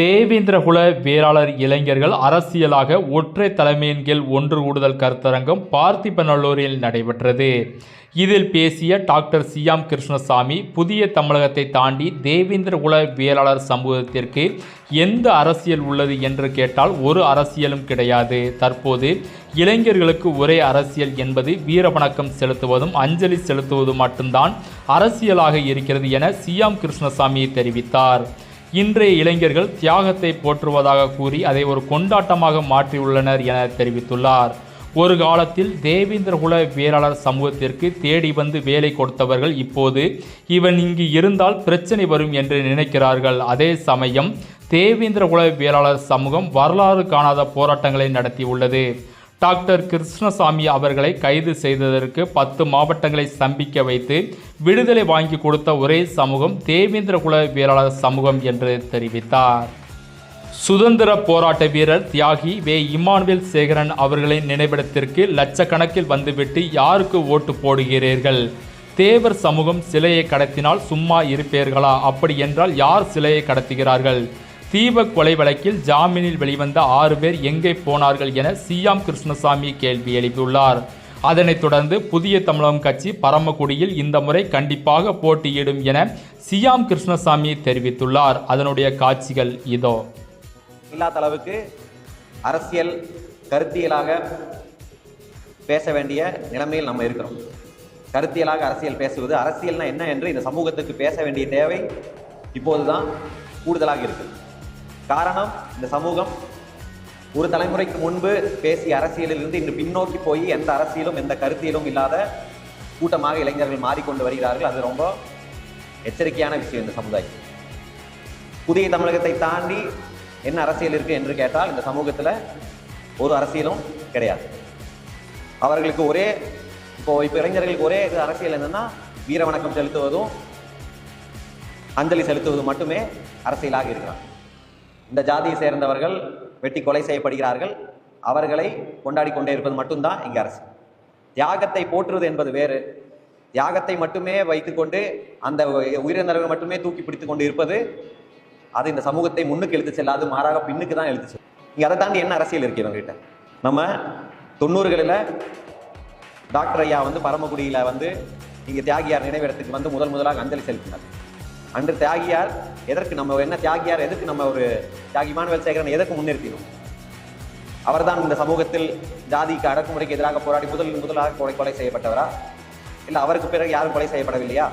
தேவேந்திரகுல வேளாளர் இளைஞர்கள் அரசியலாக ஒற்றை தலைமையின் கீழ் ஒன்று கூடுதல் கருத்தரங்கம் பார்த்திபநல்லூரில் நடைபெற்றது. இதில் பேசிய டாக்டர் சியாம் கிருஷ்ணசாமி புதிய தமிழகத்தை தாண்டி தேவேந்திரகுல வேளாளர் சமூகத்திற்கு எந்த அரசியல் உள்ளது என்று கேட்டால் ஒரு அரசியலும் கிடையாது. தற்போது இளைஞர்களுக்கு ஒரே அரசியல் என்பது வீரவணக்கம் செலுத்துவதும் அஞ்சலி செலுத்துவதும் மட்டும்தான் அரசியலாக இருக்கிறது என சியாம் கிருஷ்ணசாமி தெரிவித்தார். இன்றைய இளைஞர்கள் தியாகத்தை போற்றுவதாக கூறி அதை ஒரு கொண்டாட்டமாக மாற்றியுள்ளனர் என தெரிவித்துள்ளார். ஒரு காலத்தில் தேவேந்திரகுல வேளாளர் சமூகத்திற்கு தேடி வந்து வேலை கொடுத்தவர்கள் இப்போது இவன் இங்கு இருந்தால் பிரச்சனை வரும் என்று நினைக்கிறார்கள். அதே சமயம் தேவேந்திரகுல வேளாளர் சமூகம் வரலாறு காணாத போராட்டங்களை நடத்தியுள்ளது. டாக்டர் கிருஷ்ணசாமி அவர்களை கைது செய்ததற்கு பத்து மாவட்டங்களை ஸ்தம்பிக்க வைத்து விடுதலை வாங்கி கொடுத்த ஒரே சமூகம் தேவேந்திரகுல வீராளர் சமூகம் என்று தெரிவித்தார். சுதந்திர போராட்ட வீரர் தியாகி வே. இமானுவேல் சேகரன் அவர்களின் நினைவிடத்திற்கு லட்சக்கணக்கில் வந்துவிட்டு யாருக்கு ஓட்டு போடுகிறீர்கள்? தேவர் சமூகம் சிலையை கடத்தினால் சும்மா இருப்பீர்களா? அப்படி என்றால் யார் சிலையை கடத்துகிறார்கள்? தீபக் கொலை வழக்கில் ஜாமீனில் வெளிவந்த ஆறு பேர் எங்கே போனார்கள் என சியாம் கிருஷ்ணசாமி கேள்வி எழுப்பியுள்ளார். அதனைத் தொடர்ந்து புதிய தமிழகம் கட்சி பரமக்குடியில் இந்த முறை கண்டிப்பாக போட்டியிடும் என சியாம் கிருஷ்ணசாமி தெரிவித்துள்ளார். அதனுடைய காட்சிகள் இதோ. இல்லாத அளவுக்கு அரசியல் கருத்தியலாக பேச வேண்டிய நிலைமையில் நம்ம இருக்கிறோம். கருத்தியலாக அரசியல் பேசுவது அரசியல்னா என்ன என்று இந்த சமூகத்துக்கு பேச வேண்டிய தேவை இப்போதுதான் கூடுதலாக இருக்குது காரணம் இந்த சமூகம் ஒரு தலைமுறைக்கு முன்பு பேசிய அரசியலில் இருந்து இன்று பின்னோக்கி போய் எந்த அரசியலும் எந்த கருத்தியலும் இல்லாத கூட்டமாக இளைஞர்கள் மாறிக்கொண்டு வருகிறார்கள். அது ரொம்ப எச்சரிக்கையான விஷயம் இந்த சமுதாயம். புதிய தமிழகத்தை தாண்டி என்ன அரசியல் இருக்கு என்று கேட்டால் இந்த சமூகத்தில் ஒரு அரசியலும் கிடையாது. அவர்களுக்கு ஒரே இப்போ இப்போ இளைஞர்களுக்கு ஒரே இது அரசியல் என்னன்னா வீர வணக்கம் செலுத்துவதும் அஞ்சலி செலுத்துவதும் மட்டுமே அரசியலாக இருக்கிறான் இந்த ஜாதியை சேர்ந்தவர்கள் வெட்டி கொலை செய்யப்படுகிறார்கள். அவர்களை கொண்டாடி கொண்டே இருப்பது மட்டும்தான் இங்கே அரசு. தியாகத்தை போற்றுவது என்பது வேறு. தியாகத்தை மட்டுமே வைத்துக்கொண்டு அந்த உயிரிழந்தவர்கள் மட்டுமே தூக்கி பிடித்து கொண்டு இருப்பது அது இந்த சமூகத்தை முன்னுக்கு எழுத்து செல்லாது மாறாக பின்னுக்கு தான் எழுத்து செல்லும். இங்கே அதை தாண்டி என்ன அரசியல் இருக்கு இவங்ககிட்ட? நம்ம தொண்ணூறுகளில் டாக்டர் ஐயா வந்து பரமக்குடியில் வந்து இங்கே தியாகியார் நினைவிடத்துக்கு வந்து முதல் முதலாக அஞ்சலி செலுத்தினார். அன்று தியாகியார் எதற்கு நம்ம என்ன தியாகியார் எதற்கு நம்ம ஒரு தியாகி இமானுவேல் சேகரன் எதற்கு முன்னிறுத்தினோம்? அவர்தான் இந்த சமூகத்தில் ஜாதிக்கு அடக்குமுறைக்கு எதிராக போராடி முதல் முதலாக கொலை கொலை செய்யப்பட்டவரா? இல்லை அவருக்கு பிறகு யாரும் கொலை செய்யப்படவில்லையா?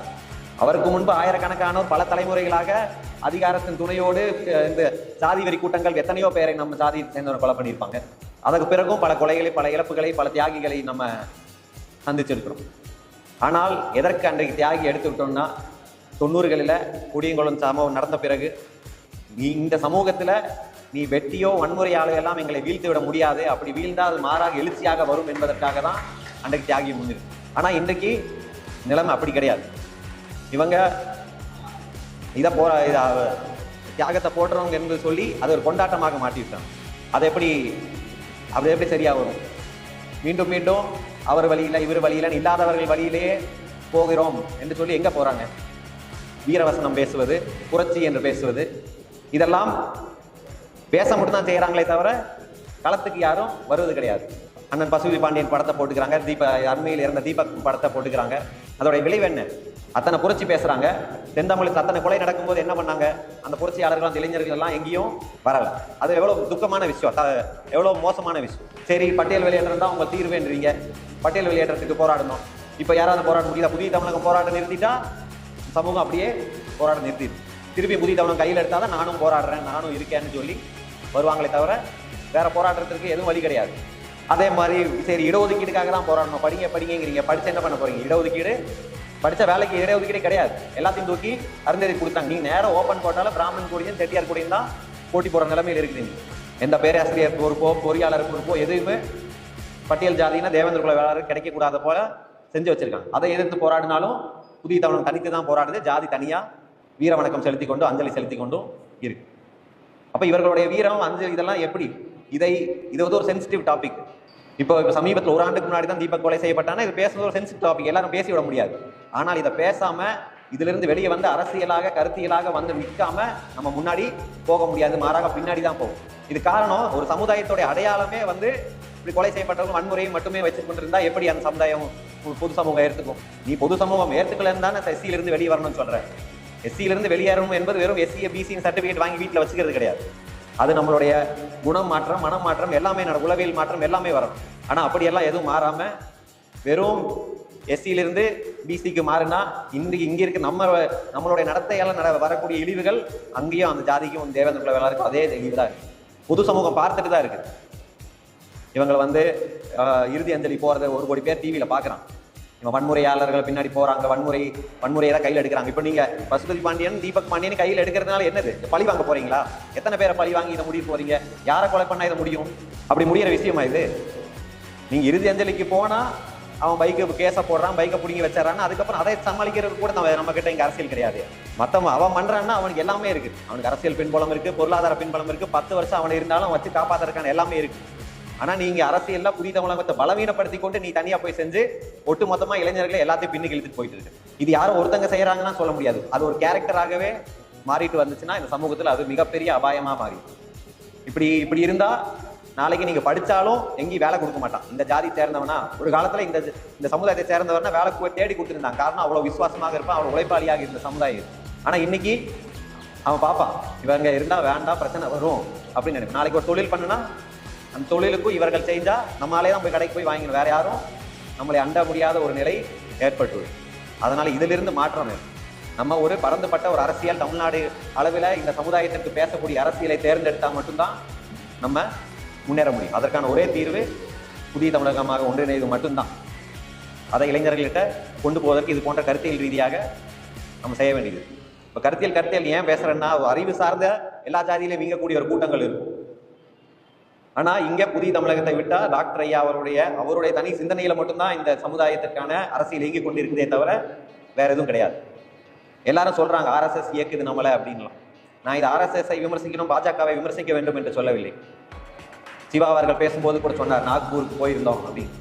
அவருக்கு முன்பு ஆயிரக்கணக்கானோர் பல தலைமுறைகளாக அதிகாரத்தின் துணையோடு இந்த சாதி வரி கூட்டங்கள் எத்தனையோ பேரை நம்ம சாதியை சேர்ந்தவர் கொலை பண்ணியிருப்பாங்க. அதற்கு பிறகும் பல கொலைகளை பல இழப்புகளை பல தியாகிகளை நம்ம சந்திச்சிருக்கிறோம். ஆனால் எதற்கு அன்றைக்கு தியாகி எடுத்துக்கிட்டோம்னா தொண்ணூறுகளில் குடியங்குளம் சம்பவம் நடந்த பிறகு நீ இந்த சமூகத்தில் நீ வெட்டியோ வன்முறையாலோ எல்லாம் எங்களை வீழ்த்து விட முடியாது. அப்படி வீழ்ந்தால் அது மாறாக எழுச்சியாக வரும் என்பதற்காக தான் அன்றைக்கு தியாகி முன்னிருக்கு ஆனால் இன்றைக்கு நிலைமை அப்படி கிடையாது. இவங்க இதை போ தியாகத்தை போடுறவங்க என்று சொல்லி அதை ஒரு கொண்டாட்டமாக மாட்டிவிட்டாங்க அது எப்படி அது எப்படி சரியாக வரும் மீண்டும் மீண்டும் அவர் வழியில் இவர் வழியில் இல்லாதவர்கள் வழியிலேயே போகிறோம் என்று சொல்லி எங்கே போகிறாங்க வீரவசனம் பேசுவது புரட்சி என்று பேசுவது. இதெல்லாம் பேச மட்டும் தான் செய்கிறாங்களே தவிர களத்துக்கு யாரும் வருவது கிடையாது. அண்ணன் பசுவி பாண்டியன் படத்தை போட்டுக்கிறாங்க தீப அண்மையில் இறந்த தீபக் படத்தை போட்டுக்கிறாங்க. அதோடைய விளைவு என்ன? அத்தனை புரட்சி பேசுகிறாங்க தென்தமிழுக்கு அத்தனை கொலை நடக்கும்போது என்ன பண்ணாங்க? அந்த புரட்சியாளர்கள் அந்த இளைஞர்கள் எல்லாம் எங்கேயும் வரல. அது எவ்வளோ துக்கமான விஷயம் த- மோசமான விஷயம். சரி பட்டியல் வெளியேற்றம் தான் உங்க தீர்வுன்றீங்க பட்டியல் வெளியேற்றத்துக்கு போராடணும். இப்போ யாராவது போராட முடியல புதிய தமிழகம் போராட்டம் நிறுத்திட்டா சமூகம் அப்படியே போராட நிறுத்திடுச்சு திருப்பி புதிய தமிழகம் கையில் எடுத்தால் தான் நானும் போராடுறேன் நானும் இருக்கேன்னு சொல்லி வருவாங்களே தவிர வேற போராட்டத்திற்கு எதுவும் வழி கிடையாது. அதே மாதிரி சரி இடஒதுக்கீடுக்காக தான் போராடணும். படிங்க படிங்கிறீங்க படிச்சு என்ன பண்ண போறீங்க? இடஒதுக்கீடு? படித்த வேலைக்கு இடஒதுக்கீடே கிடையாது. எல்லாத்தையும் தூக்கி அருந்ததி கொடுத்தாங்க. நீங்கள் நேரம் ஓப்பன் போட்டாலும் பிராமணன் கூடியும் செட்டியார் கூடியும் தான் போட்டி போகிற நிலைமையில் இருக்குது எந்த பேராசிரியர் பொறுப்போ பொறியாளர் பொறுப்போ எதுவுமே பட்டியல் ஜாதினா தேவேந்திர குல வேளாளர் கிடைக்கக்கூடாத போல செஞ்சு வச்சிருக்காங்க. அதை எதிர்த்து போராடினாலும் புதிய தமிழகம் தனித்து தான் போராடுது. ஜாதி தனியாக வீர வணக்கம் செலுத்தி கொண்டும் அஞ்சலி செலுத்தி கொண்டும் இருக்கு. அப்போ இவர்களுடைய வீரம் அஞ்சலி இதெல்லாம் எப்படி? இதை இது வந்து ஒரு சென்சிட்டிவ் டாபிக் இப்போ இப்போ சமீபத்தில் ஒரு ஆண்டுக்கு முன்னாடி தான் தீபக் கொலை செய்யப்பட்டானா இது பேசுறது ஒரு சென்சிட்டிவ் டாபிக் எல்லாரும் பேசிவிட முடியாது. ஆனால் இதை பேசாம இதிலிருந்து வெளியே வந்து அரசியலாக கருத்தியலாக வந்து நிற்காம நம்ம முன்னாடி போக முடியாது. மாறாக பின்னாடி தான் போகும். இது காரணம் ஒரு சமுதாயத்துடைய அடையாளமே வந்து இப்படி கொலை செய்யப்பட்டவங்க வன்முறையை மட்டுமே வச்சு கொண்டிருந்தா எப்படி அந்த சமுதாயம் பொது சமூகம் ஏற்றுக்கும் நீ பொது சமூகம் ஏற்றுக்கலன்னு தானே எஸ்சியில இருந்து வெளியே வரணும்னு சொல்ற. எஸ்சியில இருந்து வெளியேறணும் என்பது வெறும் எஸ்சி பிசின்னு சர்டிபிகேட் வாங்கி வீட்டில் வச்சுக்கிறது கிடையாது. அது நம்மளுடைய குணம் மாற்றம் மனம் மாற்றம் எல்லாமே நட உளவியல் மாற்றம் எல்லாமே வரும். ஆனால் அப்படியெல்லாம் எதுவும் மாறாம வெறும் எஸ்சியிலிருந்து பிசிக்கு மாறினா இன்றைக்கு இங்கே இருக்க நம்ம நம்மளுடைய நடத்தையால் நட வரக்கூடிய இழிவுகள் அங்கேயும் அந்த ஜாதிக்கும் தேவேந்திர குல இருக்கும். அதே இழிவு தான் இருக்கு. பொது சமூகம் பார்த்துட்டு தான் இருக்குது இவங்களை வந்து இறுதி அஞ்சலி போகிறத ஒரு கோடி பேர் டிவியில் பார்க்குறான் இவன் வன்முறையாளர்கள் பின்னாடி போகிறாங்க வன்முறை வன்முறையை தான் கையில் எடுக்கிறாங்க. இப்போ நீங்கள் பசுபதி பாண்டியன் தீபக் பாண்டியன் கையில் எடுக்கிறதுனால என்னது? பழி வாங்க போகிறீங்களா எத்தனை பேரை பழி வாங்கி இதை முடிவு போகிறீங்க யாரை கொலை பண்ணால் இதை முடியும்? அப்படி முடியிற விஷயமா இது? நீங்கள் இறுதி அஞ்சலிக்கு போனால் அவன் பைக்கு கேஸை போடுறான் பைக்கை பிடிங்கி வச்சிடறான் அதுக்கப்புறம் அதை சமாளிக்கிறது கூட நம்ம நம்ம கிட்ட இங்கே அரசியல் கிடையாது. மற்றவன் அவன் பண்ணுறான்னா அவனுக்கு எல்லாமே இருக்குது அவனுக்கு அரசியல் பின்புலம் இருக்குது பொருளாதார பின்புலம் இருக்குது பத்து வருஷம் அவன் இருந்தாலும் வச்சு காப்பாத்துறதுக்கான எல்லாமே இருக்குது ஆனா நீங்க அரசியல்ல புதிய தமிழகத்தை பலவீனப்படுத்தி கொண்டு நீ தனியா போய் செஞ்சு ஒட்டு மொத்தமா இளைஞர்களை எல்லாத்தையும் பின்னுக்கு இழுத்துட்டு போயிட்டு இருக்கு. இது யாரும் ஒருத்தங்க செய்யறாங்கன்னா சொல்ல முடியாது. அது ஒரு கேரக்டராகவே மாறிட்டு வந்துச்சுன்னா இந்த சமூகத்துல அது மிகப்பெரிய அபாயமா மாறி. இப்படி இப்படி இருந்தா நாளைக்கு நீங்க படிச்சாலும் எங்கேயும் வேலை கொடுக்க மாட்டான். இந்த ஜாதி சேர்ந்தவனா ஒரு காலத்துல இந்த இந்த சமுதாயத்தை சேர்ந்தவனா வேலை தேடி கொடுத்துருந்தான். காரணம் அவ்வளவு விசுவாசமாக இருப்பான் அவ்வளவு உழைப்பாளியாக இருந்த சமுதாயம் ஆனா இன்னைக்கு அவன் பார்ப்பான் இவங்க இருந்தா வேண்டாம் பிரச்சனை வரும் அப்படின்னு நினைப்பான். நாளைக்கு ஒரு தொழில் பண்ணுனா அந்த தொழிலுக்கும் இவர்கள் செஞ்சால் நம்மளாலே தான் போய் கடைக்கு போய் வாங்கிக்கணும். வேற யாரும் நம்மளை அண்ட முடியாத ஒரு நிலை ஏற்பட்டுள்ளது. அதனால இதிலிருந்து மாற்றம் நம்ம ஒரு பறந்துபட்ட ஒரு அரசியல் தமிழ்நாடு அளவில் இந்த சமுதாயத்திற்கு பேசக்கூடிய அரசியலை தேர்ந்தெடுத்தால் மட்டும்தான் நம்ம முன்னேற முடியும். அதற்கான ஒரே தீர்வு புதிய தமிழகமாக ஒன்றிணைவது மட்டும்தான். அதை இளைஞர்கள்கிட்ட கொண்டு போவதற்கு இது போன்ற கருத்தியல் ரீதியாக நம்ம செய்ய வேண்டியது. இப்போ கருத்தியல் கருத்தியல் ஏன் பேசுகிறேன்னா அறிவு சார்ந்த எல்லா ஜாதியிலையும் வீங்கக்கூடிய ஒரு கூட்டங்கள் இருக்கும். ஆனால் இங்கே புதிய தமிழகத்தை விட்டால் டாக்டர் ஐயா அவருடைய அவருடைய தனி சிந்தனையில் மட்டும்தான் இந்த சமுதாயத்திற்கான அரசியல் இயங்கி கொண்டிருக்குதே தவிர வேற எதுவும் கிடையாது. எல்லாரும் சொல்கிறாங்க ஆர்எஸ்எஸ் இயக்குது நம்மளை அப்படின்லாம். நான் இது ஆர்எஸ்எஸ்ஐ விமர்சிக்கணும் பாஜகவை விமர்சிக்க வேண்டும் என்று சொல்லவில்லை. சிவா அவர்கள் பேசும்போது கூட சொன்னார் நாக்பூருக்கு போயிருந்தோம் அப்படின்னு.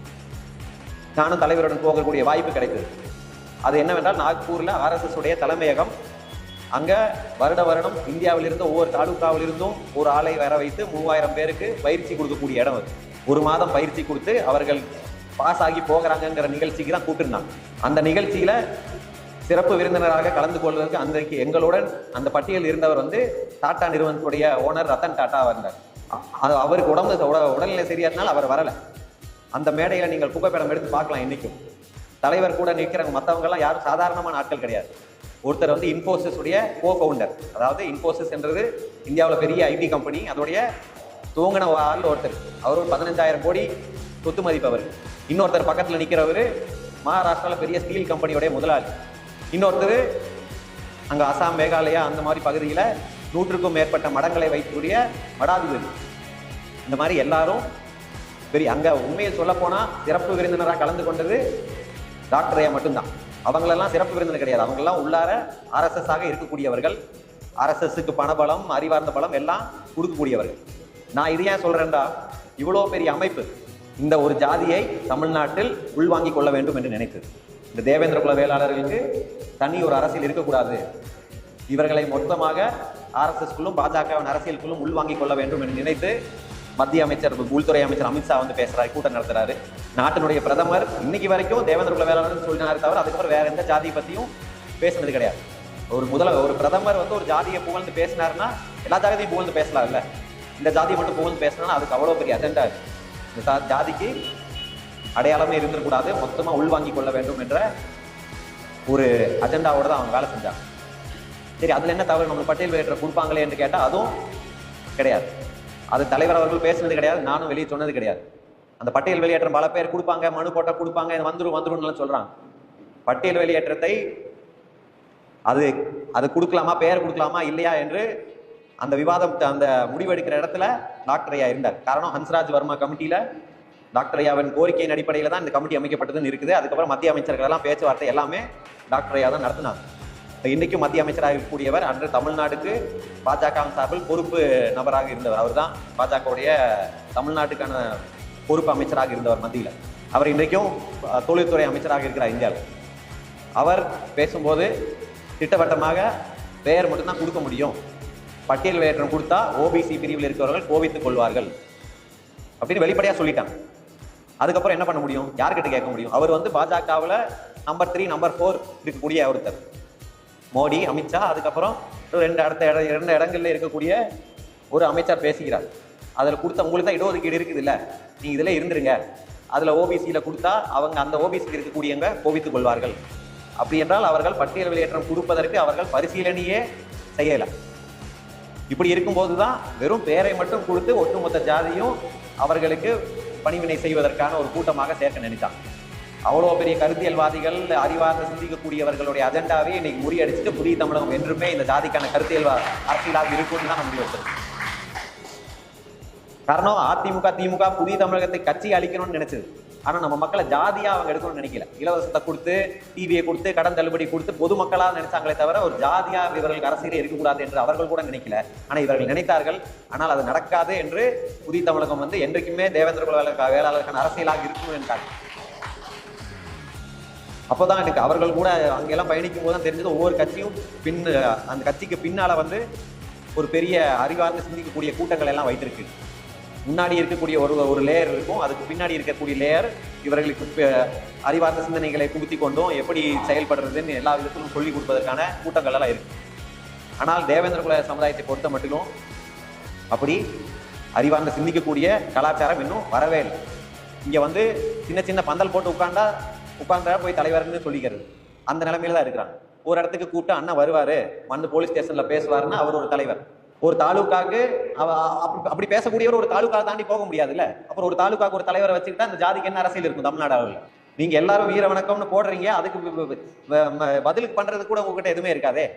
நானும் தலைவருடன் போகக்கூடிய வாய்ப்பு கிடைத்தது. அது என்னவென்றால் நாக்பூரில் ஆர்எஸ்எஸ் உடைய தலைமையகம் அங்கே வருட வருடம் இந்தியாவிலிருந்து ஒவ்வொரு தாலுகாவிலிருந்தும் ஒரு ஆளை வர வைத்து மூவாயிரம் பேருக்கு பயிற்சி கொடுக்கக்கூடிய இடம் அது. ஒரு மாதம் பயிற்சி கொடுத்து அவர்கள் பாஸ் ஆகி போகிறாங்கங்கிற நிகழ்ச்சிக்கு தான் கூப்பிட்டுருந்தாங்க. அந்த நிகழ்ச்சியில் சிறப்பு விருந்தினராக கலந்து கொள்வதற்கு அன்றைக்கு எங்களுடன் அந்த பட்டியலில் இருந்தவர் வந்து டாடா நிறுவனத்துடைய ஓனர் ரத்தன் டாட்டா வந்தார். அது அவருக்கு உடம்பு உட- உடல்நிலை சரியாதனால அவர் வரலை. அந்த மேடையில் நீங்கள் புகைப்படம் எடுத்து பார்க்கலாம் இன்றைக்கும் தலைவர் கூட நிற்கிறவங்க மற்றவங்கெல்லாம் யாரும் சாதாரணமான ஆட்கள் கிடையாது. ஒருத்தர் வந்து இன்ஃபோசிஸ் உடைய கோ ஃபவுண்டர் அதாவது இன்ஃபோசிஸ் என்றது இந்தியாவில் பெரிய ஐடி கம்பெனி அதோடைய தூங்கின ஆள் ஒருத்தர். அவர் ஒரு பதினஞ்சாயிரம் கோடி சொத்து மதிப்பவர் இன்னொருத்தர் பக்கத்தில் நிற்கிறவர் மகாராஷ்டிராவில் பெரிய ஸ்டீல் கம்பெனியோடைய முதலாளி. இன்னொருத்தர் அங்கே அசாம் மேகாலயா அந்த மாதிரி பகுதியில் நூற்றுக்கும் மேற்பட்ட மடங்களை வைக்கக்கூடிய மடாதிபதி. இந்த மாதிரி எல்லாரும் பெரிய அங்கே உண்மையை சொல்லப்போனால் சிறப்பு விருந்தினராக கலந்து கொண்டது டாக்டரையா மட்டும்தான். அவங்களெல்லாம் சிறப்பு விருந்தினர் கிடையாது. அவங்கெல்லாம் உள்ளார ஆர்எஸ்எஸ் ஆக இருக்கக்கூடியவர்கள். ஆர்எஸ்எஸ்க்கு பணபலம் அறிவார்ந்த பலம் எல்லாம் கொடுக்கக்கூடியவர்கள். நான் இது ஏன் சொல்கிறேன்டா இவ்வளோ பெரிய அமைப்பு இந்த ஒரு ஜாதியை தமிழ்நாட்டில் உள்வாங்கி கொள்ள வேண்டும் என்று நினைத்தது. இந்த தேவேந்திர குல வேளாளர்களுக்கு தனி ஒரு அரசியல் இருக்கக்கூடாது. இவர்களை மொத்தமாக ஆர்எஸ்எஸ்குள்ளும் பாஜகவின் அரசியலுக்குள்ளும் உள்வாங்கிக் கொள்ள வேண்டும் என்று நினைத்து மத்திய அமைச்சர் உள்துறை அமைச்சர் அமித்ஷா வந்து பேசுறாரு கூட்டம் நடத்துறாரு. நாட்டினுடைய பிரதமர் இன்னைக்கு வரைக்கும் தேவேந்திர குல வேளாளர் சொல்லினாரு தவிர அதுக்கப்புறம் வேற எந்த ஜாதியை பத்தியும் பேசுனது கிடையாது. ஒரு முதல ஒரு பிரதமர் வந்து ஒரு ஜாதியை புகழ்ந்து பேசினாருன்னா எல்லா ஜாதியும் புகழ்ந்து பேசலாம் இல்லை இந்த ஜாதியை மட்டும் புகழ்ந்து பேசினா அதுக்கு அவ்வளோ பெரிய அஜெண்டா இந்த ஜா- ஜாதிக்கு அடையாளமே இருந்துடக்கூடாது மொத்தமா உள்வாங்கிக் கொள்ள வேண்டும் என்ற ஒரு அஜெண்டாவோட தான் அவங்க வேலை செஞ்சாங்க. சரி அதுல என்ன தவறு நம்ம பட்டியல் வெளியேற்ற கொடுப்பாங்களே என்று கேட்டா அதுவும் கிடையாது. அது தலைவர் அவர்கள் பேசுனது கிடையாது நானும் வெளியே சொன்னது கிடையாது. அந்த பட்டியல் வெளியேற்றம் பல பேர் கொடுப்பாங்க மனு போட்டால் கொடுப்பாங்க வந்துடும் வந்துடும் வந்துரும்னு சொல்றாங்க. பட்டியல் வெளியேற்றத்தை அது அது கொடுக்கலாமா பெயர் கொடுக்கலாமா இல்லையா என்று அந்த விவாதம் அந்த முடிவெடுக்கிற இடத்துல டாக்டர் ஐயா இருந்தார். காரணம் ஹன்ஸ்ராஜ் வர்மா கமிட்டியில டாக்டர் ஐயாவின் கோரிக்கையின் அடிப்படையில் தான் இந்த கமிட்டி அமைக்கப்பட்டதுன்னு இருக்குது. அதுக்கப்புறம் மத்திய அமைச்சர்கள் எல்லாம் பேச்சுவார்த்தை எல்லாமே டாக்டர் ஐயா தான் நடத்தினாங்க இன்றைக்கும் மத்திய அமைச்சராக இருக்கக்கூடியவர் அன்று தமிழ்நாடுக்கு பாஜக சார்பில் பொறுப்பு நபராக இருந்தவர். அவர் தான் பாஜகவுடைய தமிழ்நாட்டுக்கான பொறுப்பு அமைச்சராக இருந்தவர் மத்தியில். அவர் இன்றைக்கும் தொழில்துறை அமைச்சராக இருக்கிறார் இந்தியாவில். அவர் பேசும்போது திட்டவட்டமாக பெயர் மட்டும்தான் கொடுக்க முடியும். பட்டியல் வெளியேற்றம் கொடுத்தா ஓபிசி பிரிவில் இருக்கிறவர்கள் கோவித்துக் கொள்வார்கள் அப்படின்னு வெளிப்படையாக சொல்லிட்டாங்க. அதுக்கப்புறம் என்ன பண்ண முடியும்? யார்கிட்ட கேட்க முடியும்? அவர் வந்து பாஜகவில் நம்பர் த்ரீ நம்பர் ஃபோர் இருக்கக்கூடிய ஒருத்தர். மோடி அமித்ஷா அதுக்கப்புறம் ரெண்டு அடுத்த இட இரண்டு இடங்கள்ல இருக்கக்கூடிய ஒரு அமைச்சர் பேசுகிறார். அதில் கொடுத்த உங்களுக்கு தான் இடஒதுக்கீடு இருக்குது இல்லை நீங்கள் இதில் இருந்துருங்க. அதில் ஓபிசியில் கொடுத்தா அவங்க அந்த ஓபிசியில் இருக்கக்கூடியவங்க கோவித்துக் கொள்வார்கள். அப்படி என்றால் அவர்கள் பட்டியல் வெளியேற்றம் கொடுப்பதற்கு அவர்கள் பரிசீலனையே செய்யலை. இப்படி இருக்கும்போது தான் வெறும் பெயரை மட்டும் கொடுத்து ஒட்டுமொத்த ஜாதியும் அவர்களுக்கு பணிவினை செய்வதற்கான ஒரு கூட்டமாக சேர்க்க நினைத்தாங்க. அவ்வளோ பெரிய கருத்தியல்வாதிகள் அறிவார்ந்த சிந்திக்கக்கூடியவர்களுடைய அஜெண்டாவே இன்னைக்கு முறியடிச்சுட்டு புதிய தமிழகம் என்றுமே இந்த ஜாதிக்கான கருத்தியல்வா அரசியலாக இருக்கும்னு தான் நம்ம முடிவு வச்சிருக்கோம் காரணம் அதிமுக திமுக புதிய தமிழகத்தை கட்சி அழிக்கணும்னு நினைச்சது. ஆனால் நம்ம மக்களை ஜாதியாக அவங்க எடுக்கணும்னு நினைக்கல. இலவசத்தை கொடுத்து டிவியை கொடுத்து கடன் தள்ளுபடி கொடுத்து பொதுமக்களாக நினைச்சாங்களே தவிர ஒரு ஜாதியாக இவர்களுக்கு அரசியல் இருக்கக்கூடாது என்று அவர்கள் கூட நினைக்கல. ஆனால் இவர்கள் நினைத்தார்கள். ஆனால் அது நடக்காது என்று புதிய தமிழகம் வந்து என்றைக்குமே தேவேந்திர குல வேளாளர் வேளாளருக்கான அரசியலாக இருக்கும் அப்போதான் எனக்கு அவர்கள் கூட அங்கெல்லாம் பயணிக்கும் போது தான் தெரிஞ்சது. ஒவ்வொரு கட்சியும் பின் அந்த கட்சிக்கு பின்னால் வந்து ஒரு பெரிய அறிவார்ந்து சிந்திக்கக்கூடிய கூட்டங்கள் எல்லாம் வைத்திருக்கு. முன்னாடி இருக்கக்கூடிய ஒரு ஒரு லேயர் இருக்கும். அதுக்கு பின்னாடி இருக்கக்கூடிய லேயர் இவர்களுக்கு அறிவார்ந்த சிந்தனைகளை புகுத்தி கொண்டும் எப்படி செயல்படுறதுன்னு எல்லா விதத்திலும் சொல்லிக் கொடுப்பதற்கான கூட்டங்கள் எல்லாம் இருக்கு. ஆனால் தேவேந்திர குல சமுதாயத்தை பொறுத்த மட்டும் அப்படி அறிவார்ந்த சிந்திக்கக்கூடிய கலாச்சாரம் இன்னும் வரவே இல்லை. இங்கே வந்து சின்ன சின்ன பந்தல் போட்டு உட்காண்டா உட்காந்தா போய் தலைவர்னு சொல்லிக்கிறது. அந்த நிலைமையில தான் இருக்கிறாங்க. ஒரு இடத்துக்கு கூப்பிட்டு அண்ணன் வருவார் வந்து போலீஸ் ஸ்டேஷனில் பேசுவாருன்னா அவர் ஒரு தலைவர். ஒரு தாலுக்காக்கு அப்படி- அப்படி பேசக்கூடியவர் ஒரு தாலுக்கா தாண்டி போக முடியாதுல்ல? அப்புறம் ஒரு தாலுக்காக்கு ஒரு தலைவரை வச்சுக்கிட்டா அந்த ஜாதிக்கு என்ன அரசியல் இருக்கும் தமிழ்நாடு அளவில்? நீங்கள் எல்லாரும் வீர வணக்கம்னு போடுறீங்க அதுக்கு பதிலுக்கு பண்ணுறது கூட உங்ககிட்ட எதுவுமே இருக்காதே?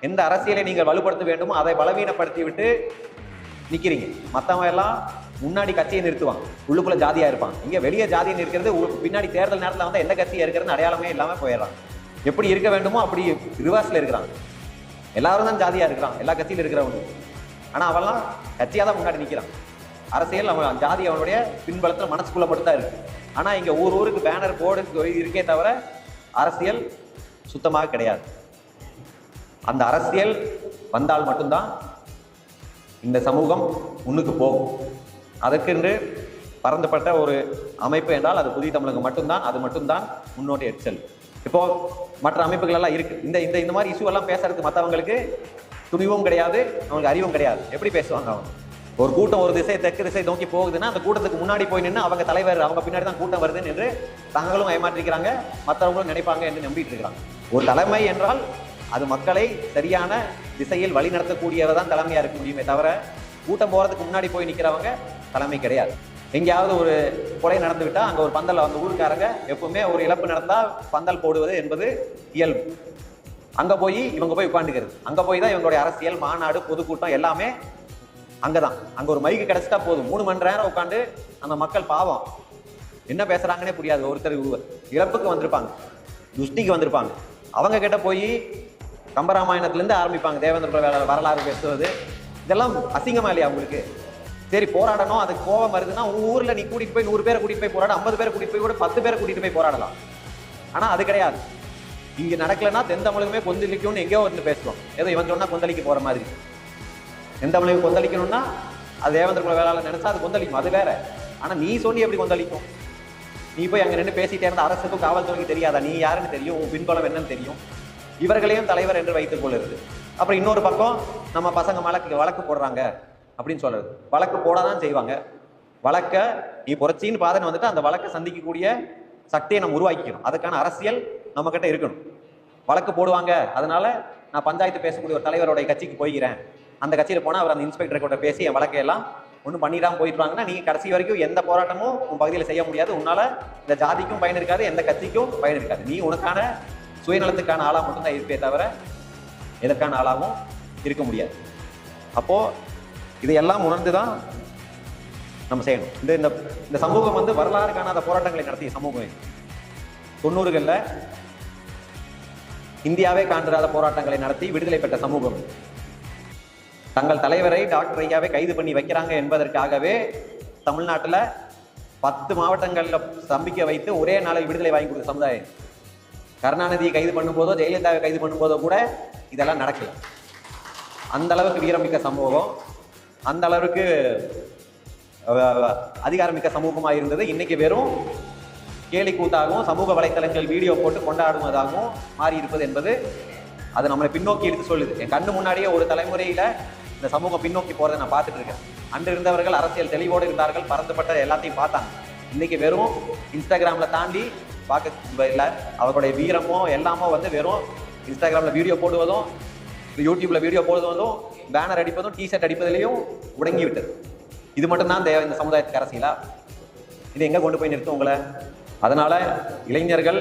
எந்த அரசியலை நீங்கள் வலுப்படுத்த வேண்டுமோ அதை பலவீனப்படுத்தி விட்டு நிற்கிறீங்க மற்றவங்க எல்லாம் முன்னாடி கட்சியை நிறுத்துவான். உள்ளுக்குள்ள ஜாதியா இருப்பான். இங்க வெளியே ஜாதியை நிற்கிறது பின்னாடி தேர்தல் நேரத்தில் வந்து எந்த கட்சியா இருக்கிறது அடையாளமே இல்லாம போயிடுறான். எப்படி இருக்க வேண்டுமோ அப்படி ரிவர்ஸ்ல இருக்கிறான். எல்லாரும் தான் ஜாதியா இருக்கிறான். எல்லா கட்சியில இருக்கிறவங்க ஆனா அவன்லாம் கட்சியாக தான் முன்னாடி நிற்கிறான் அரசியல் அவன் ஜாதி அவனுடைய பின்பலத்தில் மனசுக்குள்ள மட்டும் தான் இருக்கு. ஆனா இங்க ஊர் ஊருக்கு பேனர் போர்டு இருக்கே தவிர அரசியல் சுத்தமாக கிடையாது. அந்த அரசியல் வந்தால் மட்டும்தான் இந்த சமூகம் முன்னுக்கு போகும். அதற்கென்று பரந்துபட்ட ஒரு அமைப்பு என்றால் அது புதிய தமிழகம் மட்டும்தான் அது மட்டும்தான் முன்னோட்டி எச்சல். இப்போ மற்ற அமைப்புகள் எல்லாம் இருக்கு. இந்த இந்த இந்த மாதிரி இஷ்யூ எல்லாம் பேசுறதுக்கு மற்றவங்களுக்கு துணிவும் கிடையாது அவங்களுக்கு அறிவும் கிடையாது. எப்படி பேசுவாங்க அவங்க? ஒரு கூட்டம் ஒரு திசை தெற்கு திசை நோக்கி போகுதுன்னா அந்த கூட்டத்துக்கு முன்னாடி போய் நின்று அவங்க தலைவர் அவங்க பின்னாடி தான் கூட்டம் வருதுன்னு என்று தாங்களும் ஏமாற்றிருக்கிறாங்க மற்றவங்களும் நினைப்பாங்க என்று நம்பிட்டு இருக்கிறாங்க ஒரு தலைமை என்றால் அது மக்களை சரியான திசையில் வழி நடத்தக்கூடியவர் தான் தலைமையாக இருக்க முடியுமே தவிர கூட்டம் போகிறதுக்கு முன்னாடி போய் நிற்கிறவங்க தலைமை கிடையாது. எங்கேயாவது ஒரு கொலை நடந்துவிட்டால் அங்கே ஒரு பந்தல் அந்த ஊருக்காரங்க எப்பவுமே ஒரு இழப்பு நடந்தால் பந்தல் போடுவது என்பது இயல்பு. அங்கே போய் இவங்க போய் உட்காந்துக்கிறது அங்கே போய் தான் இவங்களுடைய அரசியல் மாநாடு பொதுக்கூட்டம் எல்லாமே அங்கே தான் அங்கே ஒரு மைக்கு கிடச்சிட்டா போதும். மூணு மணி நேரம் உட்காந்து அந்த மக்கள் பாவம். என்ன பேசுகிறாங்கன்னே புரியாது. ஒருத்தர் ஒருவர். இழப்புக்கு வந்திருப்பாங்க. துஷ்டிக்கு வந்திருப்பாங்க. அவங்க கிட்ட போய் கம்பராமாயணத்துலேருந்து ஆரம்பிப்பாங்க. தேவேந்திர வரலாறு பேசுவது. இதெல்லாம் அசிங்கமா இல்லையா அவங்களுக்கு சரி போராடணும். அதுக்கு கோபம் வருதுன்னா உங்க ஊர்ல நீ கூட்டிட்டு போய் நூறு பேரை கூட்டிட்டு போய் போராட ஐம்பது பேரை கூட்டிட்டு போய் கூட பத்து பேரை கூட்டிட்டு போய் போராடலாம். ஆனா அது கிடையாது. இங்க நடக்கலன்னா தென் தமிழகமே கொந்தளிக்கும்னு எங்கேயோ வந்து பேசுவோம் ஏதோ இவன் சொன்னா கொந்தளிக்க போற மாதிரி. தென் தமிழகம் கொந்தளிக்கணும்னா அது தேவேந்திர குல வேளாளர் நினைச்சா அது கொந்தளிக்கும். அது வேற. ஆனா நீ சொல்லி எப்படி கொந்தளிக்கும்? நீ போய் அங்க நின்று பேசிட்டே இருந்த அரசுக்கும் காவல்துறைக்கு தெரியாதா? நீ யாருன்னு தெரியும்? உன் பின்பலம் என்னன்னு தெரியும்? இவர்களையும் தலைவர் என்று வைத்துக் கொள்ளுறது அப்புறம் இன்னொரு பக்கம் நம்ம பசங்க வழக்கு வழக்கு போடுறாங்க. அப்படின்னு சொல்றது. வழக்கு போடாதான் செய்வாங்க. வழக்க நீ புரட்சின்னு பாதனை வந்துட்டு அந்த வழக்கை சந்திக்கக்கூடிய சக்தியை நம்ம உருவாக்கிக்கணும். அதுக்கான அரசியல் நம்ம கிட்ட இருக்கணும். வழக்கு போடுவாங்க. அதனால நான் பஞ்சாயத்து பேசக்கூடிய ஒரு தலைவருடைய கட்சிக்கு போய்க்கிறேன். அந்த கட்சியில் போனால் அவர் அந்த இன்ஸ்பெக்டர் கூட பேசி என் வழக்கையெல்லாம் ஒன்றும் பண்ணிடாமல் போயிட்டுவாங்கன்னா நீங்கள் கடைசி வரைக்கும் எந்த போராட்டமும் உன் பகுதியில் செய்ய முடியாது. உன்னால் இந்த ஜாதிக்கும் பயன் இருக்காது எந்த கட்சிக்கும் பயன் இருக்காது. நீ உனக்கான சுயநலத்துக்கான ஆளாக மட்டும்தான் இருப்பே தவிர எதற்கான ஆளாகவும் இருக்க முடியாது. அப்போது இதையெல்லாம் உணர்ந்து தான் நம்ம செய்யணும். இந்த இந்த இந்த சமூகம் வந்து வரலாறு காணாத போராட்டங்களை நடத்திய சமூகம் தொண்ணூறுகளில் இந்தியாவே காண்டிராத போராட்டங்களை நடத்தி விடுதலை பெற்ற சமூகம் தங்கள் தலைவரை டாக்டர் ஐயாவை கைது பண்ணி வைக்கிறாங்க என்பதற்காகவே தமிழ்நாட்டில் பத்து மாவட்டங்களில் சம்பிக்க வைத்து ஒரே நாளில் விடுதலை வாங்கி கொடுத்த சமுதாயம் கருணாநிதியை கைது பண்ணும்போதோ ஜெயலலிதாவை கைது பண்ணும்போதோ கூட இதெல்லாம் நடக்கல. அந்த அளவுக்கு வீரமிக்க சமூகம். அந்த அளவுக்கு அதிகாரமிக்க சமூகமாக இருந்தது. இன்னைக்கு வெறும் கேலி கூத்தாகவும் சமூக வலைத்தளங்கள் வீடியோ போட்டு கொண்டாடுவதாகவும் மாறி இருப்பது என்பது அது நம்மளை பின்னோக்கி எடுத்து சொல்லுது. என் கண்ணு முன்னாடியே ஒரு தலைமுறையில் இந்த சமூகம் பின்னோக்கி போகிறத நான் பார்த்துட்டு இருக்கேன். அன்று இருந்தவர்கள் அரசியல் தெளிவோடு இருந்தார்கள் பறந்துபட்ட எல்லாத்தையும் பார்த்தாங்க. இன்னைக்கு வெறும் இன்ஸ்டாகிராமில் தாண்டி பார்க்க இல்லை அவர்களுடைய வீரமோ எல்லாமோ வந்து வெறும் இன்ஸ்டாகிராமில் வீடியோ போடுவதும் யூடியூப்ல வீடியோ போடுவதும் பேனர் அடிப்பதும் டிஷர்ட் அடிப்பதிலையும் உடங்கி விட்டது இது மட்டும்தான் தேவை இந்த சமுதாயத்துக்கு அரசியலா? இது எங்கே கொண்டு போய் நிறுத்தும் உங்களை? அதனால் இளைஞர்கள்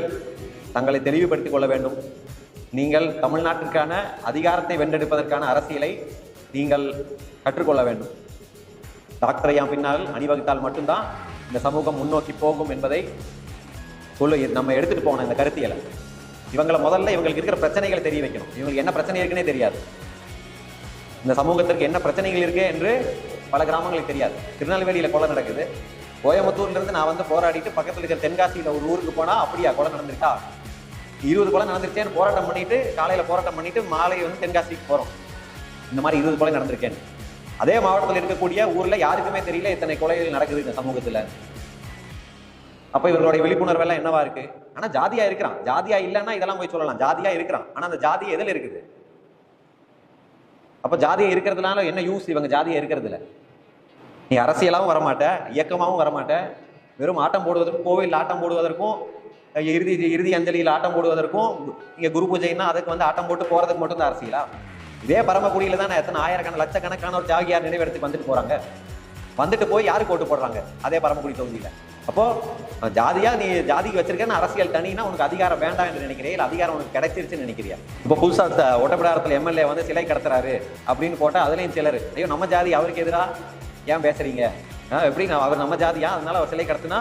தங்களை தெளிவுபடுத்திக் கொள்ள வேண்டும். நீங்கள் தமிழ்நாட்டிற்கான அதிகாரத்தை வென்றெடுப்பதற்கான அரசியலை நீங்கள் கற்றுக்கொள்ள வேண்டும். டாக்டரை என் பின்னால் அணிவகுத்தால் மட்டும்தான் இந்த சமூகம் முன்னோக்கி போகும் என்பதை சொல்லு நம்ம எடுத்துகிட்டு போகணும் இந்த கருத்தியலை. இவங்களை முதல்ல இவங்களுக்கு இருக்கிற பிரச்சனைகளை தெரிய வைக்கணும். இவங்களுக்கு என்ன பிரச்சனை இருக்குன்னே தெரியாது. இந்த சமூகத்திற்கு என்ன பிரச்சனைகள் இருக்கு என்று பல கிராமங்களுக்கு தெரியாது. திருநெல்வேலியில் கொலை நடக்குது. கோயம்புத்தூர்லேருந்து நான் வந்து போராடிட்டு பக்கத்தில் இருக்கிற தென்காசியில் ஒரு ஊருக்கு போனால் அப்படியா கொலை நடந்திருக்கா இருபது கொலை நடந்துருச்சேன்னு போராட்டம் பண்ணிட்டு காலையில் போராட்டம் பண்ணிட்டு மாலை வந்து தென்காசிக்கு போகிறோம் இந்த மாதிரி இருபது கொலை நடந்திருக்கேன் அதே மாவட்டத்தில் இருக்கக்கூடிய ஊரில் யாருக்குமே தெரியல இத்தனை கொலைகள் நடக்குது இந்த சமூகத்தில். அப்ப இவர்களுடைய விழிப்புணர்வு எல்லாம் என்னவா இருக்கு? ஆனா ஜாதியா இருக்கிறான். ஜாதியா இல்லைன்னா இதெல்லாம் போய் சொல்லலாம். ஜாதியா இருக்கிறான். ஆனா அந்த ஜாதி எதில் இருக்குது? அப்ப ஜாதியா இருக்கிறதுனால என்ன யூஸ் இவங்க ஜாதியா இருக்கிறதுல நீ அரசியலாவும் வரமாட்ட இயக்கமாகவும் வரமாட்ட. வெறும் ஆட்டம் போடுவதற்கும் கோவில் ஆட்டம் போடுவதற்கும் இறுதி இறுதி அஞ்சலியில் ஆட்டம் போடுவதற்கும் இங்க குரு பூஜைன்னா அதுக்கு வந்து ஆட்டம் போட்டு போறதுக்கு மட்டும் தான் அரசியலா? இதே பரமக்குடியில தான் எத்தனை ஆயிரக்கணக்கான லட்சக்கணக்கான ஒரு ஜாகியார் நினைவிடத்துக்கு வந்துட்டு போறாங்க. வந்துட்டு போய் யாருக்கு ஓட்டு போடுறாங்க? அதே பரமக்குடி தொகுதியில். அப்போ அஹ் ஜாதியா நீ ஜாதிக்கு வச்சிருக்கேன்னு அரசியல் தனினா உனக்கு அதிகாரம் வேண்டாம் என்று நினைக்கிறியா இல்லை அதிகாரம் உனக்கு கிடைச்சிருச்சுன்னு நினைக்கிறியா? இப்போ புதுசாக த- ஒட்டப்பிடாரத்தில் எம்எல்ஏ வந்து சிலை கடத்துறாரு அப்படின்னு போட்டால் அதுலேயும் சிலர் ஐயோ நம்ம ஜாதி அவருக்கு எதிராக ஏன் பேசுறீங்க? எப்படி அவர் நம்ம ஜாதியா? அதனால அவர் சிலை கடத்தினா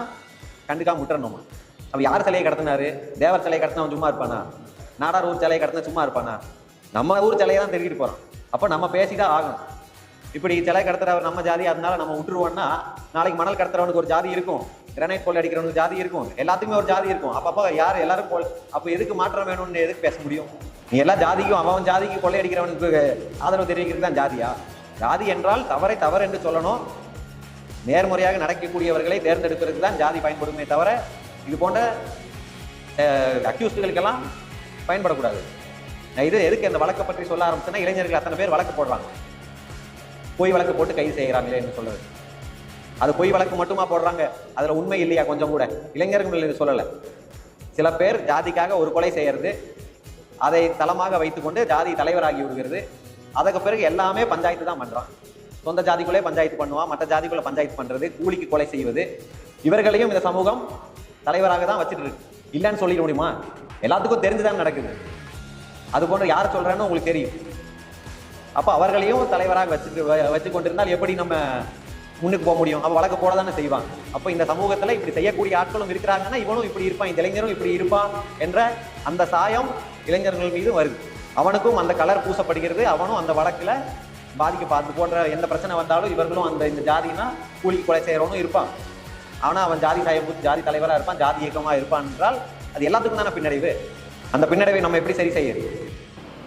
கண்டுக்காம விட்டுறணுமா அப்போ யார் சிலையை கடத்தினாரு? தேவர் சிலையை கடத்தினா அவன் சும்மா இருப்பானா? நாடார் ஊர் சிலையை கடத்தினா சும்மா இருப்பானா? நம்ம ஊர் சிலையை தான் திருடிட்டு போகிறோம் அப்போ நம்ம பேசிதான் ஆகணும். இப்படி சிலை கடத்துறவர் நம்ம ஜாதி அதனால நம்ம விட்டுருவோம்னா நாளைக்கு மணல் கடத்துறவனுக்கு ஒரு ஜாதி இருக்கும். கிரானைட் கொள்ளை அடிக்கிறவனுக்கு ஜாதி இருக்கும். எல்லாத்துக்குமே ஒரு ஜாதி இருக்கும். அப்பப்போ யார் எல்லாரும் போல் அப்போ எதுக்கு மாற்றம் வேணும்னு எதுக்கு பேச முடியும்? நீ எல்லா ஜாதிக்கும் அவன் ஜாதிக்கு கொள்ளை அடிக்கிறவனுக்கு ஆதரவு தெரிவிக்கிறது தான் ஜாதியா? ஜாதி என்றால் தவறை தவறு என்று சொல்லணும். நேர்முறையாக நடக்கக்கூடியவர்களை தேர்ந்தெடுப்பதற்கு தான் ஜாதி பயன்படுமே தவிர இது போன்ற அக்யூஸ்டுகளுக்கெல்லாம் பயன்படக்கூடாது. நான் இது எதுக்கு இந்த வழக்கை பற்றி சொல்ல ஆரம்பிச்சேன்னா இளைஞர்கள் அத்தனை பேர் வழக்கு போடுறாங்க. பொய் வழக்கு போட்டு கைது செய்கிறாங்களே என்று சொல்றது. அது பொய் வழக்கு மட்டுமா போடுறாங்க? அதுல உண்மை இல்லையா கொஞ்சம் கூட? இளைஞர்கள் இது சொல்லலை. சில பேர் ஜாதிக்காக ஒரு கொலை செய்யறது அதை தளமாக வைத்துக்கொண்டு ஜாதி தலைவராகி விடுகிறது. அதுக்கு பிறகு எல்லாமே பஞ்சாயத்து தான் பண்றான் சொந்த ஜாதிக்குள்ளே பஞ்சாயத்து பண்ணுவான் மற்ற ஜாதிக்குள்ள பஞ்சாயத்து பண்றது கூலிக்கு கொலை செய்வது. இவர்களையும் இந்த சமூகம் தலைவராக தான் வச்சுட்டு இருக்கு. இல்லைன்னு சொல்லிட முடியுமா? எல்லாத்துக்கும் தெரிஞ்சுதான் நடக்குது. அது போன்ற யார் சொல்றேன்னு உங்களுக்கு தெரியும். அப்போ அவர்களையும் தலைவராக வச்சுட்டு வ- வச்சு கொண்டிருந்தால் எப்படி நம்ம முன்னுக்கு போக முடியும்? அவள் வழக்கு போட தானே செய்வான். அப்போ இந்த சமூகத்தில் இப்படி செய்யக்கூடிய ஆட்களும் இருக்கிறாங்கன்னா இவனும் இப்படி இருப்பான் இந்த இளைஞரும் இப்படி இருப்பான் என்ற அந்த சாயம் இளைஞர்கள் மீது வருது. அவனுக்கும் அந்த கலர் பூசப்படுகிறது அவனும் அந்த வழக்கில் பாதிக்க பார்த்து போன்ற எந்த பிரச்சனை வந்தாலும் இவர்களும் அந்த இந்த ஜாதினா கூலிக்கு கொலை செய்கிறவனும் இருப்பான். ஆனால் அவன் ஜாதி சாயம் ஜாதி தலைவராக இருப்பான் ஜாதி இயக்கமாக இருப்பான் என்றால் அது எல்லாத்துக்கும் தானே பின்னடைவு. அந்த பின்னடைவை நம்ம எப்படி சரி செய்யறது?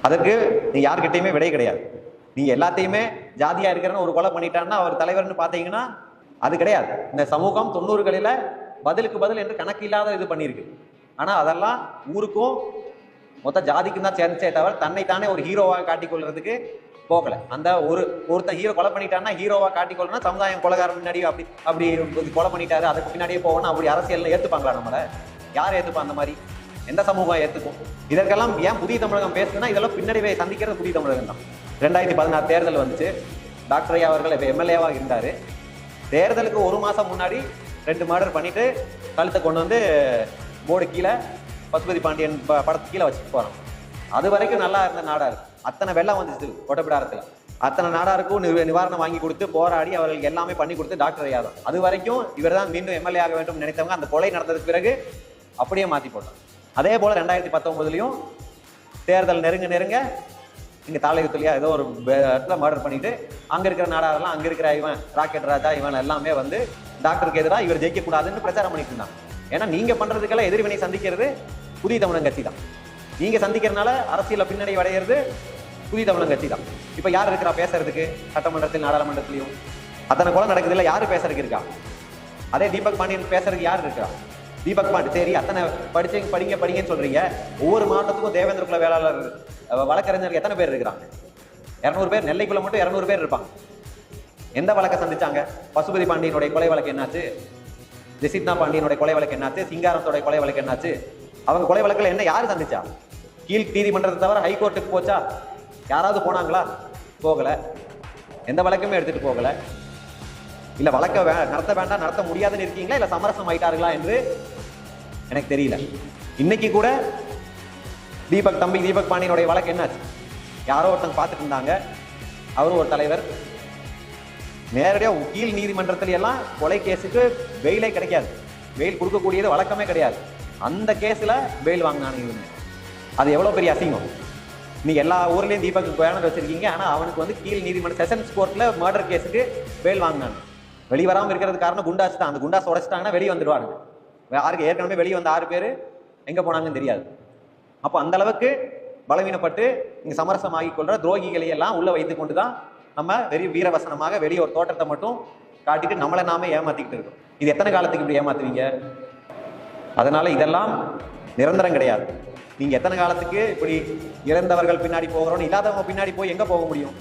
அதற்கு நீ யார்கிட்டயுமே விடை கிடையாது. நீ எல்லாத்தையுமே ஜாதியா இருக்கிறன்னு ஒரு கொலை பண்ணிட்டான்னா அவர் தலைவர்னு பார்த்தீங்கன்னா அது கிடையாது. இந்த சமூகம் தொண்ணூறுகளில பதிலுக்கு பதில் என்று கணக்கு இல்லாத இது பண்ணியிருக்கு. ஆனா அதெல்லாம் ஊருக்கும் மொத்த ஜாதிக்கும் தான் சேர்ந்துச்சே தவிர தன்னைத்தானே ஒரு ஹீரோவாக காட்டிக்கொள்றதுக்கு போகல. அந்த ஒரு ஒருத்தன் ஹீரோ கொலை பண்ணிட்டான்னா ஹீரோவா காட்டிக்கொள்ளனா சமுதாயம் கொலைகாரன் முன்னாடி அப்படி அப்படி கொலை பண்ணிட்டாரு. அதுக்கு பின்னாடியே போகணும் அப்படி அரசியலில் ஏத்துப்பாங்களா நம்மளை? யார் ஏத்துப்பா அந்த மாதிரி? எந்த சமூகம் ஏத்துக்கும்? இதற்கெல்லாம் ஏன் புதிய தமிழகம் பேசுதுன்னா இதெல்லாம் பின்னாடி சந்திக்கிறது புதிய தமிழகம் தான் ரெண்டாயிரத்தி பதினாறு தேர்தல் வந்துச்சு. டாக்டர் ஐயா அவர்கள் இப்போ எம்எல்ஏவாக இருந்தார். தேர்தலுக்கு ஒரு மாதம் முன்னாடி ரெண்டு மர்டர் பண்ணிவிட்டு கழுத்தை கொண்டு வந்து போர்டு கீழே பசுபதி பாண்டியன் ப- படத்துக்கு கீழே வச்சுட்டு போகிறோம் அது வரைக்கும் நல்லா இருந்த நாடார். அத்தனை வெள்ளம் வந்துச்சு கொட்டப்பிடாரத்தில். அத்தனை நாடாருக்கும் நிவ- நிவாரணம் வாங்கி கொடுத்து போராடி அவர்களுக்கு எல்லாமே பண்ணி கொடுத்து டாக்டர் ஐயா தான். அது வரைக்கும் இவர் தான் மீண்டும் எம்எல்ஏ ஆக வேண்டும் நினைத்தவங்க அந்த கொலை நடந்ததுக்கு பிறகு அப்படியே மாற்றி போட்டாங்க. அதே போல் ரெண்டாயிரத்தி பத்தொம்போதுலேயும் தேர்தல் நெருங்க நெருங்க இங்கே தாளையத்துலையா ஏதோ ஒரு இடத்துல மர்டர் பண்ணிட்டு அங்கே இருக்கிற நாடாரெல்லாம் அங்கே இருக்கிற இவன் ராக்கெட் ராஜா இவன் எல்லாமே வந்து டாக்டருக்கு எதிராக இவர் ஜெயிக்கக்கூடாதுன்னு பிரச்சாரம் பண்ணிட்டு இருந்தான். ஏன்னா நீங்கள் பண்ணுறதுக்கெல்லாம் எதிர்வினை சந்திக்கிறது புதிய தமிழன் கட்சி தான். நீங்கள் சந்திக்கிறனால அரசியலில் பின்னணி அடையிறது புதிய தமிழன் கட்சி தான். இப்போ யார் இருக்கிறா பேசுறதுக்கு? சட்டமன்றத்தில் நாடாளுமன்றத்திலையும். அத்தனை கூட நடக்குது இல்லை? யார் பேசுறதுக்கு இருக்கா? அதே தீபக் பாண்டியன் பேசுறதுக்கு யார் இருக்கா? தீபக் பாண்டி சரி அத்தனை படிச்சு படிங்க படிங்கன்னு சொல்றீங்க. ஒவ்வொரு மாவட்டத்துக்கும் தேவேந்திர குல வேளாளர் வழக்கறிஞர் எத்தனை பேர் இருக்கிறாங்க? இரநூறு பேர் நெல்லைக்குள்ள மட்டும் இரநூறு பேர் இருப்பாங்க. எந்த வழக்கை சந்திச்சாங்க? பசுபதி பாண்டியனுடைய கொலை வழக்கு என்னாச்சு? ஜெசித்னா பாண்டியனுடைய கொலை வழக்கு என்னாச்சு? சிங்காரத்தோட கொலை வழக்கு என்னாச்சு? அவங்க கொலை வழக்கில் என்ன யார் சந்திச்சா? கீழ் நீதிமன்றத்தை தவிர ஹைகோர்ட்டுக்கு போச்சா? யாராவது போனாங்களா? போகல. எந்த வழக்குமே எடுத்துட்டு போகல. இல்ல வழக்க வே- நடத்த வேண்டாம் நடத்த முடியாதுன்னு இருக்கீங்களா? இல்ல சமரசம் ஆயிட்டார்களா என்று எனக்கு தெரியல. இன்னைக்கு கூட தீபக் தம்பி தீபக் பாண்டியனுடைய வழக்கு என்னாச்சு? யாரோ ஒருத்தங்க பார்த்துட்டு இருந்தாங்க. அவரும் ஒரு தலைவர். நேரடியாக கீழ் நீதிமன்றத்துல எல்லாம் கொலை கேஸுக்கு வெயிலே கிடைக்காது. வெயில் கொடுக்கக்கூடியது வழக்கமே கிடையாது. அந்த கேஸில் வெயில் வாங்கினானு இவங்க அது எவ்வளோ பெரிய அசிங்கம்? நீங்கள் எல்லா ஊர்லேயும் தீபக் பேனர் வச்சிருக்கீங்க. ஆனால் அவனுக்கு வந்து கீழ் நீதிமன்ற செஷன்ஸ் கோர்ட்டில் மர்டர் கேஸுக்கு பெயில் வாங்கினான் வெளிவராமல் இருக்கிறது காரணம் குண்டாஸ் தான். அந்த குண்டாஸ் உடைச்சிட்டாங்கன்னா வெளியே வந்துடுவாங்க யாருக்கு ஏற்கனவே வெளியே வந்த ஆறு பேர் எங்கே போனாங்கன்னு தெரியாது. அப்போ அந்த அளவுக்கு பலவீனப்பட்டு இங்க சமரசமாகி கொள்கிற துரோகிகளை எல்லாம் உள்ளே வைத்து கொண்டு தான் நம்ம வெறி வீரவசனமாக வெளியே ஒரு தோற்றத்தை மட்டும் காட்டிட்டு நம்மளை நாமே ஏமாற்றிக்கிட்டு இருக்கோம். இது எத்தனை காலத்துக்கு இப்படி ஏமாத்துவீங்க? அதனால இதெல்லாம் நிரந்தரம் கிடையாது. நீங்கள் எத்தனை காலத்துக்கு இப்படி இறந்தவர்கள் பின்னாடி போகிறோன்னு இல்லாதவங்க பின்னாடி போய் எங்கே போக முடியும்?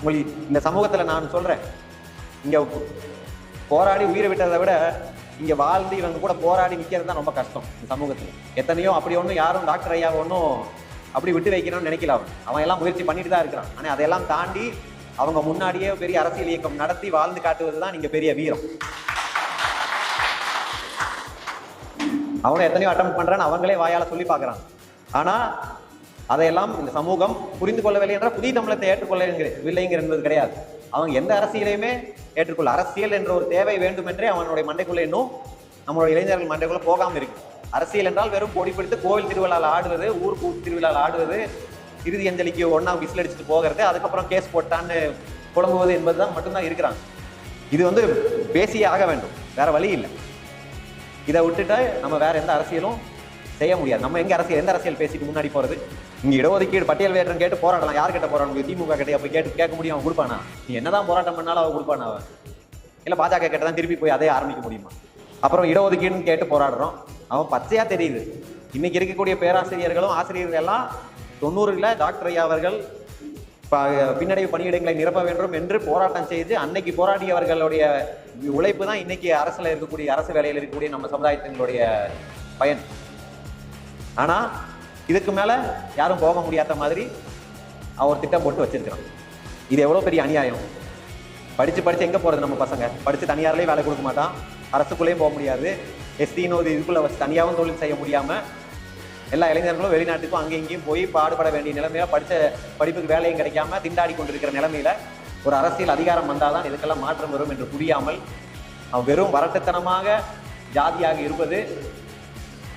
உங்களுக்கு இந்த சமூகத்தில் நான் சொல்கிறேன் இங்கே போராடி உயிரை விட்டதை விட இங்க வாழ்ந்து இவங்க கூட போராடி நிக்கிறது தான் ரொம்ப கஷ்டம் இந்த சமூகத்துல. எத்தனையோ அப்படி ஒன்றும் யாரும் டாக்டர் ஐயா ஒன்றும் அப்படி விட்டு வைக்கணும்னு நினைக்கல அவன். அவன் எல்லாம் முயற்சி பண்ணிட்டு தான் இருக்கிறான். ஆனால் அதையெல்லாம் தாண்டி அவங்க முன்னாடியே பெரிய அரசியல் இயக்கம் நடத்தி வாழ்ந்து காட்டுவது தான் நீங்கள் பெரிய வீரம். அவனை எத்தனையோ அட்டம் பண்ணுறான் அவங்களே வாயால் சொல்லி பார்க்குறான். ஆனால் அதையெல்லாம் இந்த சமூகம் புரிந்து கொள்ளவில்லை என்ற புதிய தமிழத்தை ஏற்றுக்கொள்ளவில்லைங்கிற என்பது கிடையாது. அவங்க எந்த அரசியலையுமே ஏற்றுக்கொள்ள அரசியல் என்ற ஒரு தேவை வேண்டும் என்றே அவனுடைய மண்டைக்குள்ளே இன்னும் நம்மளுடைய இளைஞர்கள் மண்டைக்குள்ளே போகாமல் இருக்கு. அரசியல் என்றால் வெறும் கொடி பிடித்து கோவில் திருவிழாவில் ஆடுவது ஊர் கூ திருவிழாவில் ஆடுவது இறுதி அஞ்சலிக்கு ஒன்றா விசில் அடிச்சுட்டு போகிறது அதுக்கப்புறம் கேஸ் போட்டான்னு புலம்புவது என்பதுதான் மட்டும்தான் இருக்கிறாங்க. இது வந்து பேசியே ஆக வேண்டும். வேற வழி இல்லை. இதை விட்டுட்டு நம்ம வேற எந்த அரசியலும் செய்ய முடியாது. நம்ம எங்கே அரசியல் எந்த அரசியல் பேசிட்டு முன்னாடி போகிறது இங்க இடஒதுக்கீடு பட்டியல் வேற்றன்னு கேட்டு போராடலாம். யார் கிட்ட போராட திமுக கிட்ட போய் கேட்டு கேட்க முடியும் அவன் கொடுப்பானா? நீ என்னதான் போராட்டம் பண்ணாலும் அவன் கொடுப்பானா அவன்? இல்லை பாஜக கிட்ட தான் திருப்பி போய் அதே ஆரம்பிக்க முடியுமா? அப்புறம் இடஒதுக்கீடுன்னு கேட்டு போராடுறோம். அவன் பச்சையா தெரியுது. இன்னைக்கு இருக்கக்கூடிய பேராசிரியர்களும் ஆசிரியர்கள் எல்லாம் தொண்ணூறுல டாக்டர் ஐயா அவர்கள் ப- பின்னடைவு பணியிடங்களை நிரப்ப வேண்டும் என்று போராட்டம் செய்து அன்னைக்கு போராடியவர்களுடைய உழைப்பு தான் இன்னைக்கு அரசில் இருக்கக்கூடிய அரசு வேலையில் இருக்கக்கூடிய நம்ம சமுதாயத்தினுடைய பயன். ஆனால் இதுக்கு மேலே யாரும் போக முடியாத மாதிரி அவன் ஒரு திட்டம் போட்டு வச்சிருக்கிறான் இது எவ்வளோ பெரிய அநியாயம்? படித்து படித்து எங்கே போகிறது நம்ம பசங்க? படித்து தனியார்லேயும் வேலை கொடுக்க மாட்டான். அரசுக்குள்ளேயும் போக முடியாது. எஸ்டின்னு ஒரு இதுக்குள்ளே வச்சு தனியாகவும் தொழில் செய்ய முடியாமல் எல்லா இளைஞர்களும் வெளிநாட்டுக்கும் அங்கேயும் இங்கேயும் போய் பாடுபட வேண்டிய நிலைமையில படித்த படிப்புக்கு வேலையும் கிடைக்காம திண்டாடி கொண்டிருக்கிற நிலைமையில ஒரு அரசியல் அதிகாரம் வந்தாதான் இதுக்கெல்லாம் மாற்றம் வரும் என்று புரியாமல் அவன் வெறும் வரட்டுத்தனமாக ஜாதியாக இருப்பது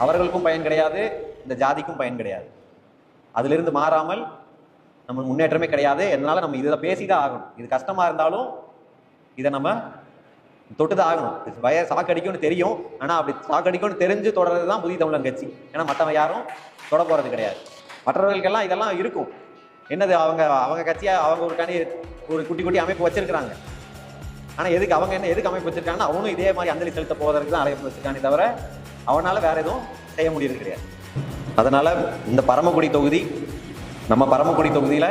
அவர்களுக்கும் பயன் கிடையாது. இந்த ஜாதிக்கும் பயன் கிடையாது. அதிலிருந்து மாறாமல் நம்ம முன்னேற்றமே கிடையாது. அதனால நம்ம இதை பேசிதான் ஆகணும். இது கஷ்டமாக இருந்தாலும் இதை நம்ம தொட்டு தான் ஆகணும். இது வய சாக்கடிக்கும்னு தெரியும். ஆனால் அப்படி சாக்கடிக்கும்னு தெரிஞ்சு தொடர்றது தான் புதிய தமிழன் கட்சி. ஏன்னா மற்றவன் யாரும் தொட போகிறது கிடையாது. மற்றவர்களுக்கெல்லாம் இதெல்லாம் இருக்கும். என்னது அவங்க அவங்க கட்சியாக அவங்க ஒரு தனி ஒரு குட்டி குட்டி அமைப்பு வச்சிருக்கிறாங்க. ஆனால் எதுக்கு அவங்க என்ன எதுக்கு அமைப்பு வச்சிருக்காங்கன்னா அவனும் இதே மாதிரி அஞ்சலி செலுத்த போவதற்கு தான் அழைப்பு வச்சிருக்கானே தவிர அவனால் வேற எதுவும் செய்ய முடியறது கிடையாது. அதனால் இந்த பரமக்குடி தொகுதி நம்ம பரமக்குடி தொகுதியில்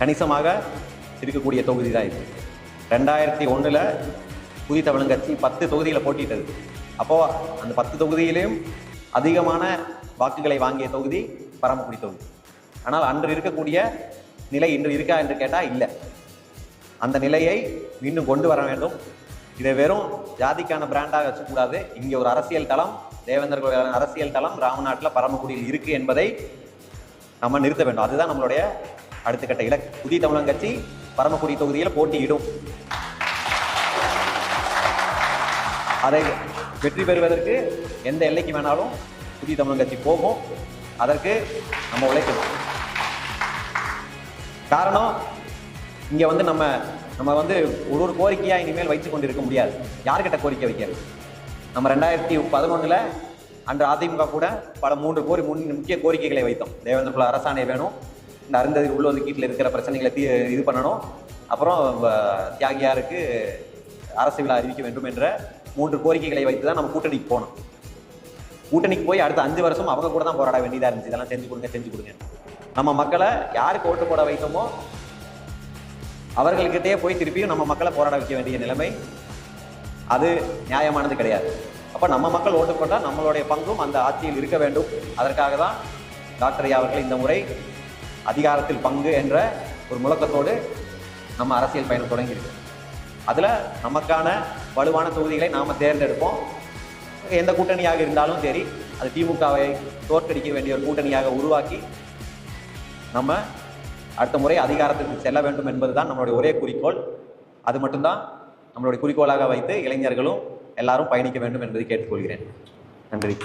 கணிசமாக இருக்கக்கூடிய தொகுதி தான் இது. ரெண்டாயிரத்தி ஒன்றில் புதிய தமிழன் கட்சி பத்து தொகுதியில் போட்டிட்டது அப்போது அந்த பத்து தொகுதியிலையும் அதிகமான வாக்குகளை வாங்கிய தொகுதி பரமக்குடி தொகுதி. ஆனால் அன்று இருக்கக்கூடிய நிலை இன்று இருக்கா என்று கேட்டால் இல்லை. அந்த நிலையை மீண்டும் கொண்டு வர வேண்டும். இதை வெறும் ஜாதிக்கான பிராண்டாக வச்சக்கூடாது. இங்கே ஒரு அரசியல் தளம் தேவேந்தர் அரசியல் தளம் ராமநாட்டில் பரமக்குடியில் இருக்குது என்பதை நம்ம நிறுத்த வேண்டும். அதுதான் நம்மளுடைய அடுத்த கட்ட இலக்கு. புதிய தமிழன் கட்சி பரமக்குடி தொகுதியில் போட்டியிடும். அதை வெற்றி பெறுவதற்கு எந்த எல்லைக்கு வேணாலும் புதிய தமிழன் கட்சி போகும். அதற்கு நம்ம உழைக்கணும். காரணம் இங்கே வந்து நம்ம நம்ம வந்து ஒரு ஒரு கோரிக்கையாக இனிமேல் வைத்து கொண்டிருக்க முடியாது. யார்கிட்ட கோரிக்கை வைக்கிறது? நம்ம ரெண்டாயிரத்தி பதினொன்றில் அன்று அதிமுக கூட பல மூன்று கோரி முன் முக்கிய கோரிக்கைகளை வைத்தோம். தேவேந்திர குல அரசாணை வேணும். இந்த அருந்ததி உள்ளொதுக்கீட்டில் இருக்கிற பிரச்சனைகளை தீ இது பண்ணணும். அப்புறம் தியாகியாருக்கு அரசு விழா அறிவிக்க வேண்டும் என்ற மூன்று கோரிக்கைகளை வைத்து தான் நம்ம கூட்டணிக்கு போனோம். கூட்டணிக்கு போய் அடுத்த அஞ்சு வருஷம் அவங்க கூட தான் போராட வேண்டியதாக இருந்துச்சு. இதெல்லாம் செஞ்சு கொடுங்க செஞ்சு கொடுங்க. நம்ம மக்களை யாருக்கு ஓட்டு போட வைத்தோமோ அவர்கள்கிட்டயே போய் திருப்பியும் நம்ம மக்களை போராட வைக்க வேண்டிய நிலைமை அது நியாயமானது கிடையாது. அப்போ நம்ம மக்கள் ஓட்டு போட்டால் நம்மளுடைய பங்கும் அந்த ஆட்சியில் இருக்க வேண்டும். அதற்காக தான் டாக்டர் ஐயா அவர்கள் இந்த முறை அதிகாரத்தில் பங்கு என்ற ஒரு முழக்கத்தோடு நம்ம அரசியல் பயணம் தொடங்கியிருக்கு. அதில் நமக்கான வலுவான தொகுதிகளை நாம் தேர்ந்தெடுப்போம். எந்த கூட்டணியாக இருந்தாலும் சரி அது திமுகவை தோற்கடிக்க வேண்டிய ஒரு கூட்டணியாக உருவாக்கி நம்ம அடுத்த முறை அதிகாரத்திற்கு செல்ல வேண்டும் என்பதுதான் நம்மளுடைய ஒரே குறிக்கோள். அது மட்டும்தான் நம்மளுடைய குறிக்கோளாக வைத்து இளைஞர்களும் எல்லாரும் பயணிக்க வேண்டும் என்பதை கேட்டுக்கொள்கிறேன். நன்றி.